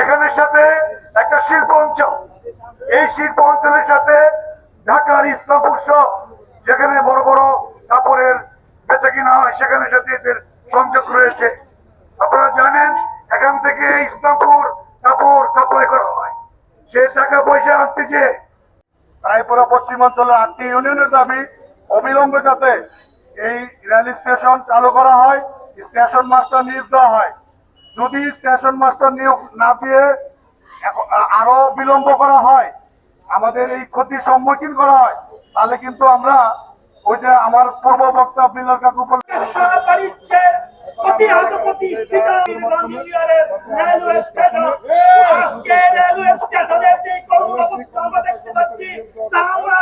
এখানের সাথে একটা শিল্প অঞ্চল। এই শিল্প অঞ্চলের সাথে ঢাকার ইসলামপুর সহ যেখানে বড় বড় কাপড়ের বেচা কিনা হয়, সেখানে সাথে এদের সংযোগ রয়েছে। আপনারা জানেন, এখান থেকে ইসলামপুর কাপড় সাপ্লাই করা হয়। সে টাকা পয়সা আনতে যে রায়পুরা পশ্চিমাঞ্চলের আটটি ইউনিয়নের দাবি অবিলম্বে যাতে এই রেল স্টেশন চালু করা হয়, স্টেশন মাস্টার নিয়োগ দেওয়া হয়। যদি স্টেশন মাস্টার নিয়োগ না দিয়ে আরও বিলম্ব করা হয়, আমাদের এই ক্ষতির সম্মুখীন করা হয়, তাহলে কিন্তু আমরা ওই যে আমার পূর্ব বক্তা বিল্লাল কাকু আমরা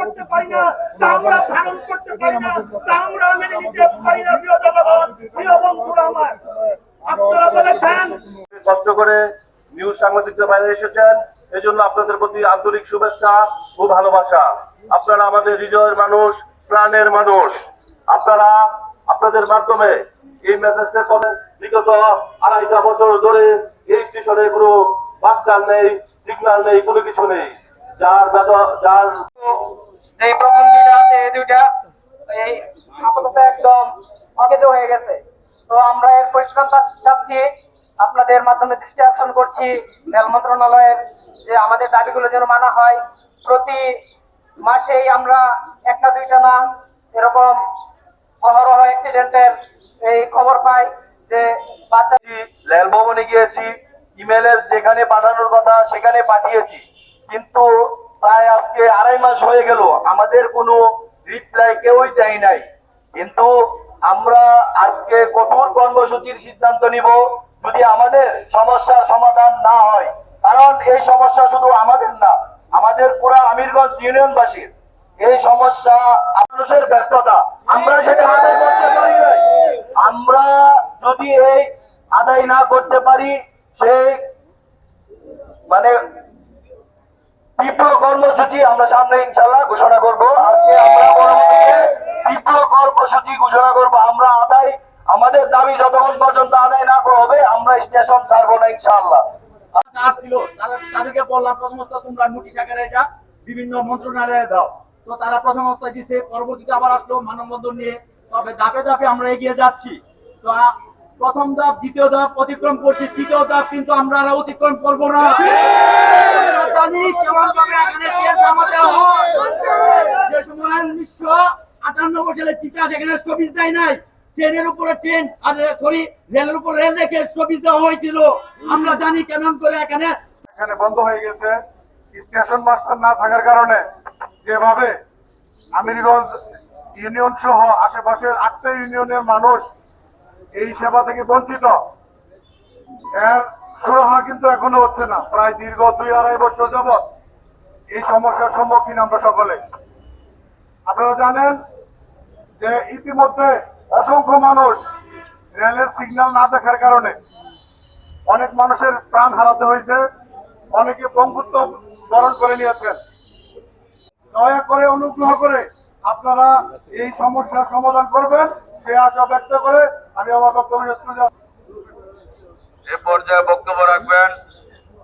করতে পারি না, তা আমরা পারি না আমার। আপনারা বলেছেন। কষ্ট করে নিউজ সাংবাদিকদের বাইরে এসেছেন। এজন্য আপনাদের প্রতি আন্তরিক শুভেচ্ছা ও ভালোবাসা। আপনারা আমাদের হৃদয়ের মানুষ প্রাণের মানুষ। আপনারা আপনাদের মাধ্যমে এই মেসেজটা করেন বিগত আড়াইটা বছর ধরে এই স্টেশনে কোনো বাস স্ট্যান্ড নেই সিগন্যাল নেই কোনো কিছু নেই। যার যার যে প্রথম দিন আছে দুইটা এই আপাতত একদম অকেজ হয়ে গেছে। তো আমরা এর পরিষ্কার চাচ্ছি। আপনাদের মাধ্যমে দৃষ্টি আকর্ষণ করছি রেল মন্ত্রণালয়ের যে আমাদের দাবিগুলো যেন মানা হয়। প্রতি মাসেই আমরা একটা দুইটা না এরকম অহরহ অ্যাক্সিডেন্টের এই খবর পাই যে বাচ্চা রেল ভবনে গিয়েছি ইমেলের যেখানে পাঠানোর কথা সেখানে পাঠিয়েছি। কিন্তু প্রায় আজকে আড়াই মাস হয়ে গেল, আমাদের কোনো রিপ্লাই কেউই দেয় নাই। কিন্তু আমরা আজকে কঠোর কর্মসূচির সিদ্ধান্ত নিব। যদি আমাদের সমস্যার সমাধান না হয়, কারণ এই সমস্যা শুধু আমাদের না, আমাদের পুরা আমিরগঞ্জ ইউনিয়নবাসীর এই সমস্যা, মানুষের ব্যর্থতা, আমরা সেটা আদায় করতে পারি আমরা যদি এই আদায় না করতে পারি, সেই মানে তীব্র কর্মসূচি আমরা সামনে ইনশাল্লাহ ঘোষণা করব। আজকে আমরা পরবর্তীতে কর্মসূচি ঘোষণা করব। আমরা আদায়, আমাদের দাবি যতক্ষণ পর্যন্ত আদায় না হবে, আমরা স্টেশন ছাড়বো না ইনশাআল্লাহ। আসছিল তারা তাদেরকে বললাম, প্রথম তোমরা নোটিশ আকারে এটা বিভিন্ন মন্ত্রণালয়ে দাও। তো তারা প্রথম অবস্থায় দিছে, পরবর্তীতে আবার আসলো মানববন্ধন নিয়ে। তবে ধাপে ধাপে আমরা এগিয়ে যাচ্ছি। তো প্রথম ধাপ, দ্বিতীয় ধাপ অতিক্রম করছি। তৃতীয় ধাপ কিন্তু আমরা আর অতিক্রম করব না। জানি কেমন ভাবে এখানে যে সময় উনিশশো আটানব্বই সালে তিতাস এখানে স্টপিস দেয় নাই। ট্রেনের উপরে ট্রেন আর সরি রেলের উপর রেল রেখে স্টপিস দেওয়া হয়েছিল। আমরা জানি কেমন করে এখানে এখানে বন্ধ হয়ে গেছে। স্টেশন মাস্টার না থাকার কারণে যেভাবে আমিরগঞ্জ ইউনিয়ন সহ আশেপাশের আটটা ইউনিয়নের মানুষ এই সেবা থেকে বঞ্চিত, এর সুরাহা কিন্তু এখনও হচ্ছে না। প্রায় দীর্ঘ দুই আড়াই বছর যাবৎ এই সমস্যার সম্মুখীন আমরা সকলে। আপনারা জানেন যে ইতিমধ্যে অসংখ্য মানুষ রেলের সিগন্যাল না দেখার কারণে অনেক মানুষের প্রাণ হারাতে হয়েছে, অনেকে পঙ্গুত্ব বরণ করে নিয়েছেন। দয়া করে, অনুগ্রহ করে আপনারা এই সমস্যার সমাধান করবেন, সে আশা ব্যক্ত করে আমি আমার বক্তব্য শেষ করে এ পর্যায়ে বক্তব্য রাখবেন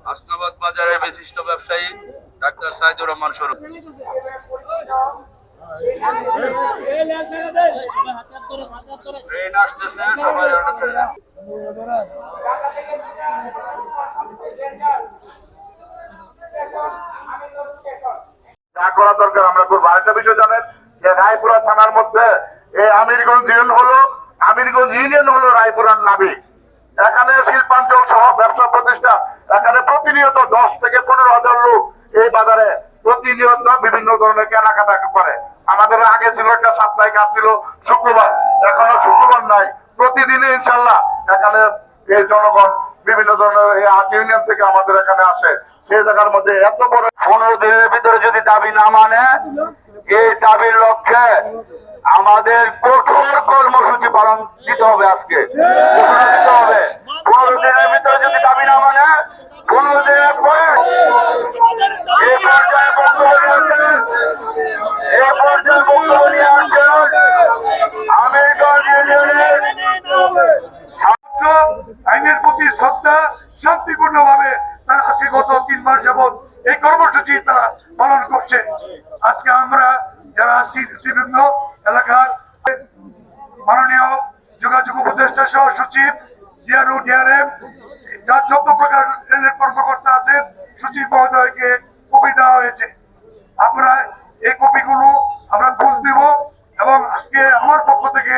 হাসনাবাদ বাজারের বিশিষ্ট ব্যবসায়ী ডাক্তার সাইদুর রহমান স্বরূপ। যা করা রায়পুরা থানার মধ্যে আমিরগঞ্জ ইউনিয়ন হলো, আমিরগঞ্জ ইউনিয়ন হলো রায়পুরার নাবিক। এখানে শিল্পাঞ্চল সহ ব্যবসা প্রতিষ্ঠান এখানে প্রতিনিয়ত দশ থেকে পনেরো হাজার লোক এই বাজারে প্রতিনিয়ত বিভিন্ন ধরনের কেনাকাটা করে। আমাদের আগে ছিল একটা সাপ্তাহিক কাজ ছিল শুক্রবার। এখনও শুক্রবার নাই। প্রতিদিনই ইনশাল্লাহ এখানে এই জনগণ, বিভিন্ন ধরনের এই আট ইউনিয়ন থেকে আমাদের এখানে আসে। সেই জায়গার মধ্যে এত বড় পনেরো দিনের ভিতরে যদি দাবি না মানে এই দাবির লক্ষ্যে আমাদের কঠোর কর্মসূচি পালন দিতে হবে আজকে। দিতে হবে। পনেরো দিনের ভিতরে যদি দাবি না মানে মাস যাবৎ এই কর্মসূচি তারা পালন করছে। আজকে আমরা যারা আছি বিভিন্ন এলাকার মাননীয় যোগাযোগ উপদেষ্টা সহ সচিব, ডিআরও, ডিআরএম, যার যত প্রকার রেলের কর্মকর্তা আছেন, সচিব মহোদয়কে কপি দেওয়া হয়েছে। আমরা এই কপিগুলো আমরা বুঝ দিব এবং আজকে আমার পক্ষ থেকে